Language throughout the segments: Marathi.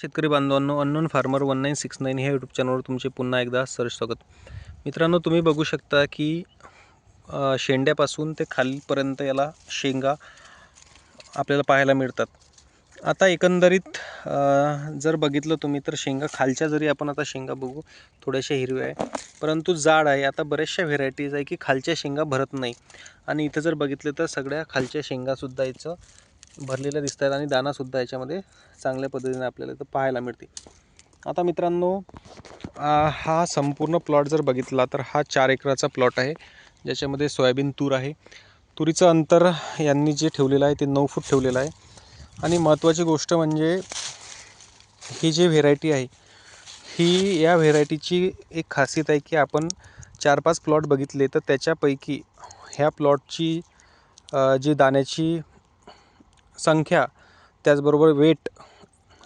शेतकरी बांधवांनो unknown farmer one nine six nine ह्या यूट्यूब चॅनलवर तुमचे पुन्हा एकदा सरस स्वागत. मित्रांनो तुम्ही बघू शकता की शेंड्यापासून ते खालीपर्यंत याला शेंगा आपल्याला पाहायला मिळतात. आता एकंदरीत जर बघितलं तुम्ही तर शेंगा खालच्या जरी आपण आता शेंगा बघू थोड्याशा हिरव्या आहे. परंतु जाड आहे. आता बऱ्याचशा व्हेरायटीज आहे की खालच्या शेंगा भरत नाही. आणि इथं जर बघितलं तर सगळ्या खालच्या शेंगासुद्धा याचं भरलेल्या दिसत आहेत आणि दानासुद्धा याच्यामध्ये चांगल्या पद्धतीने आपल्याला इथं पाहायला मिळते. आता मित्रांनो हा संपूर्ण प्लॉट जर बघितला तर हा चार एकराचा प्लॉट आहे ज्याच्यामध्ये सोयाबीन तूर आहे. तुरीचं अंतर यांनी जे ठेवलेलं आहे ते नऊ फूट ठेवलेलं आहे. आणि महत्त्वाची गोष्ट म्हणजे ही जी व्हेरायटी आहे ही या व्हेरायटीची एक खासियत आहे की आपण चार पाच प्लॉट बघितले तर त्याच्यापैकी ह्या प्लॉटची जी दाण्याची संख्या त्याचबरोबर वेट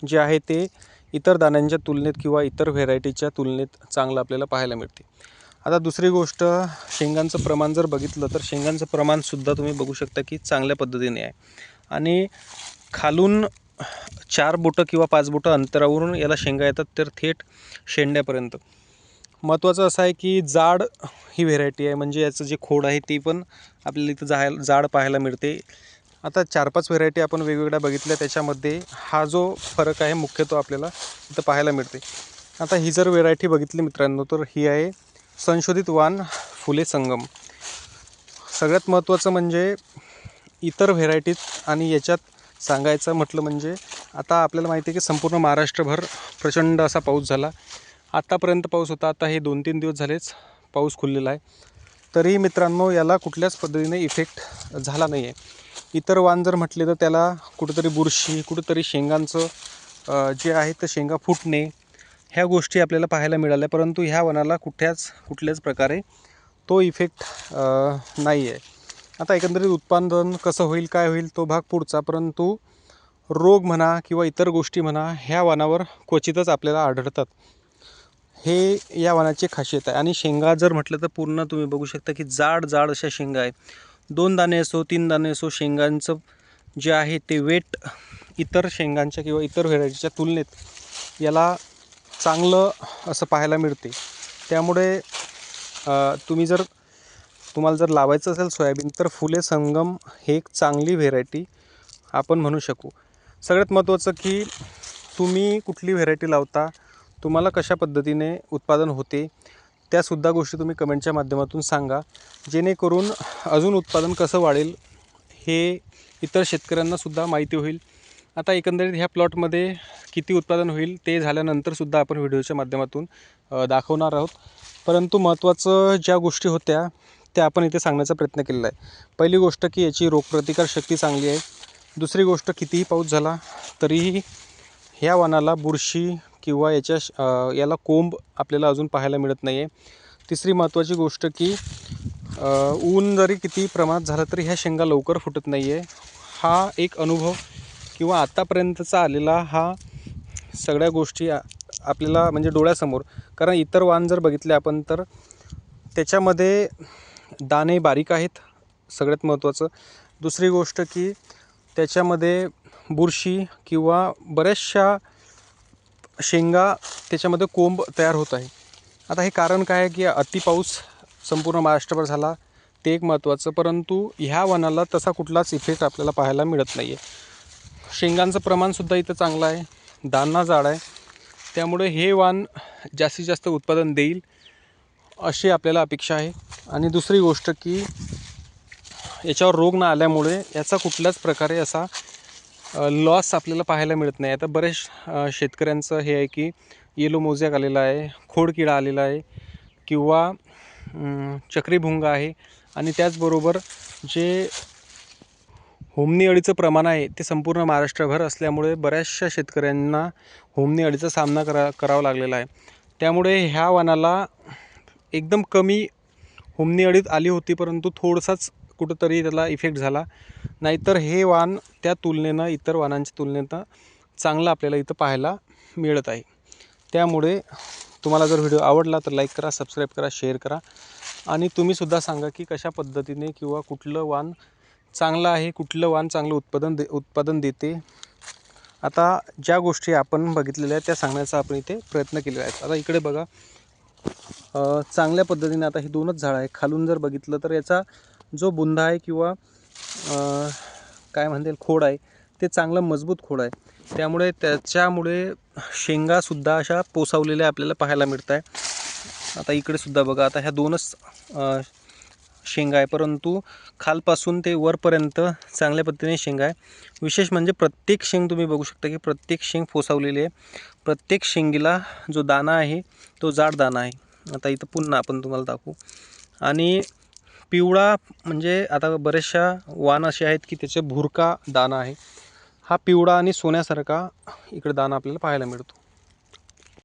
जे आहे ते इतर दाण्यांच्या तुलनेत किंवा इतर व्हेरायटीच्या तुलनेत चांगलं आपल्याला पाहायला मिळते. आता दुसरी गोष्ट शेंगांचं प्रमाण जर बघितलं तर शेंगांचं प्रमाणसुद्धा तुम्ही बघू शकता की चांगल्या पद्धतीने आहे. आणि खालून चार बोटं किंवा पाच बोटं अंतरावरून याला शेंगा येतात तर थेट शेंड्यापर्यंत. महत्त्वाचं असं आहे की जाड ही व्हेरायटी आहे म्हणजे याचं जे खोड आहे ती पण आपल्याला इथं जाय जाड पाहायला मिळते. आता चार पाच व्हेरायटी आपण वेगवेगळ्या बघितल्या. त्याच्यामध्ये हा जो फरक आहे मुख्यत्वे आपल्याला इथं पाहायला मिळते. आता ही जर व्हेरायटी बघितली मित्रांनो तर ही आहे संशोधित वान फुले संगम. सगळ्यात महत्त्वाचं म्हणजे इतर व्हेरायटीत आणि याच्यात सांगायचं म्हटलं म्हणजे आता आपल्याला माहिती आहे की संपूर्ण महाराष्ट्रभर प्रचंड असा पाऊस झाला. आत्तापर्यंत पाऊस होता. आता हे दोन तीन दिवस झालेच पाऊस खुललेला आहे. तरी मित्रांनो याला कुठल्याच पद्धतीने इफेक्ट झाला नाही आहे इतर वाण जर म्हटले तर त्याला कुठंतरी बुरशी कुठंतरी शेंगांचं जे आहे तर शेंगा फुटणे ह्या गोष्टी आपल्याला पाहायला मिळाल्या. परंतु ह्या वनाला कुठल्याच कुठल्याच प्रकारे तो इफेक्ट नाही आहे आता एकंदरीत उत्पादन कसं होईल काय होईल तो भाग पुढचा. परंतु रोग म्हणा किंवा इतर गोष्टी म्हणा ह्या वनावर क्वचितच आपल्याला आढळतात. हे या वनाची खासियत आहे. आणि शेंगा जर म्हटलं तर पूर्ण तुम्ही बघू शकता की जाड जाड अशा शेंगा आहे दोन दाणे असो तीन दाणे असो शेंगांचं जे आहे ते वेट इतर शेंगांच्या किंवा इतर व्हेरायटीच्या तुलनेत याला चांगलं असं पाहायला मिळते. त्यामुळे तुम्ही जर तुम्हाला जर लावायचं असेल सोयाबीन तर फुले संगम हे एक चांगली व्हेरायटी आपण म्हणू शकू. सगळ्यात महत्त्वाचं की तुम्ही कुठली व्हेरायटी लावता तुम्हाला कशा पद्धतीने उत्पादन होते त्यासुद्धा गोष्टी तुम्ही कमेंटच्या माध्यमातून सांगा. जेणेकरून अजून उत्पादन कसं वाढेल हे इतर शेतकऱ्यांनासुद्धा माहिती होईल. आता एकंदरीत ह्या प्लॉटमध्ये किती उत्पादन होईल ते झाल्यानंतरसुद्धा आपण व्हिडिओच्या माध्यमातून दाखवणार आहोत. परंतु महत्त्वाचं ज्या गोष्टी होत्या त्या आपण इथे सांगण्याचा प्रयत्न केलेला आहे. पहिली गोष्ट की याची रोगप्रतिकार शक्ती चांगली आहे. दुसरी गोष्ट कितीही पाऊस झाला तरीही ह्या वनाला बुरशी किंवा याच्या श- याला कोंब आपल्याला अजून पाहायला मिळत नाही आहे तिसरी महत्त्वाची गोष्ट की ऊन जरी किती प्रमाणात झालं तरी ह्या शेंगा लवकर फुटत नाही आहे हा एक अनुभव किंवा आत्तापर्यंतचा आलेला हा सगळ्या गोष्टी आपल्याला म्हणजे डोळ्यासमोर कारण इतर वाण जर बघितले आपण तर त्याच्यामध्ये दाणे बारीक आहेत सगळ्यात महत्त्वाचं. दुसरी गोष्ट की त्याच्यामध्ये बुरशी किंवा बऱ्याचशा शेंगा त्याच्यामध्ये कोंब तयार होत आहे. आता हे कारण काय आहे की अति पाऊस संपूर्ण महाराष्ट्रभर झाला ते एक महत्त्वाचं. परंतु ह्या वनाला तसा कुठलाच इफेक्ट आपल्याला पाहायला मिळत नाही आहे शेंगांचं प्रमाणसुद्धा इथं चांगलं आहे दाना जाड आहे. त्यामुळे हे वाण जास्तीत जास्त उत्पादन देईल अशी आपल्याला अपेक्षा आहे. आणि दुसरी गोष्ट की याच्यावर रोग न आल्यामुळे याचा कुठल्याच प्रकारे असा लॉस आपल्याला पाहायला मिळत नाही. आता बरेच शेतकऱ्यांचं हे आहे की येलो मोझॅक आलेला आहे खोडकिडा आलेला आहे किंवा चक्रीभुंग आहे. आणि त्याचबरोबर जे होमनी अळीचं प्रमाण आहे ते संपूर्ण महाराष्ट्रभर असल्यामुळे बऱ्याचशा शेतकऱ्यांना होमनी अळीचा सामना करा करावा लागलेला आहे. त्यामुळे ह्या वाणाला एकदम कमी होमनी अळीत आली होती परंतु थोडसाच कुठंतरी त्याला इफेक्ट झाला. नाहीतर हे वाण त्या तुलनेनं इतर वाणांच्या तुलनेनं चांगलं आपल्याला इथं पाहायला मिळत आहे. त्यामुळे तुम्हाला जर व्हिडिओ आवडला तर लाईक करा सबस्क्राईब करा शेअर करा. आणि तुम्हीसुद्धा सांगा की कशा पद्धतीने किंवा कुठलं वाण चांगलं आहे कुठलं वाण चांगलं उत्पादन दे उत्पादन देते. आता ज्या गोष्टी आपण बघितलेल्या आहेत त्या सांगण्याचा आपण इथे प्रयत्न केलेला आहे. आता इकडे बघा. चांगल्या पद्धतीने आता ही दोनच झाडं आहे खालून जर बघितलं तर याचा जो बुंदा आहे किंवा काय म्हणतील खोड आहे. ते चांगलं मजबूत खोड आहे. त्यामुळे त्याच्यामुळे शेंगासुद्धा अशा पोसावलेल्या आपल्याला पाहायला मिळत आहे आता इकडेसुद्धा बघा आता ह्या दोनच शेंगा आहे. परंतु खालपासून ते वरपर्यंत चांगल्या पद्धतीने शेंगा आहे. विशेष म्हणजे प्रत्येक शेंग तुम्ही बघू शकता की प्रत्येक शेंग फोसावलेली आहे. प्रत्येक शेंगीला जो दाणा आहे तो जाड दाणा आहे. आता इथं पुन्हा आपण तुम्हाला दाखवू. आणि पिवळा म्हणजे आता बऱ्याचशा वाण असे आहेत की त्याचे भुरका दाना आहे. हा पिवळा आणि सोन्यासारखा इकडे दाना आपल्याला पाहायला मिळतो.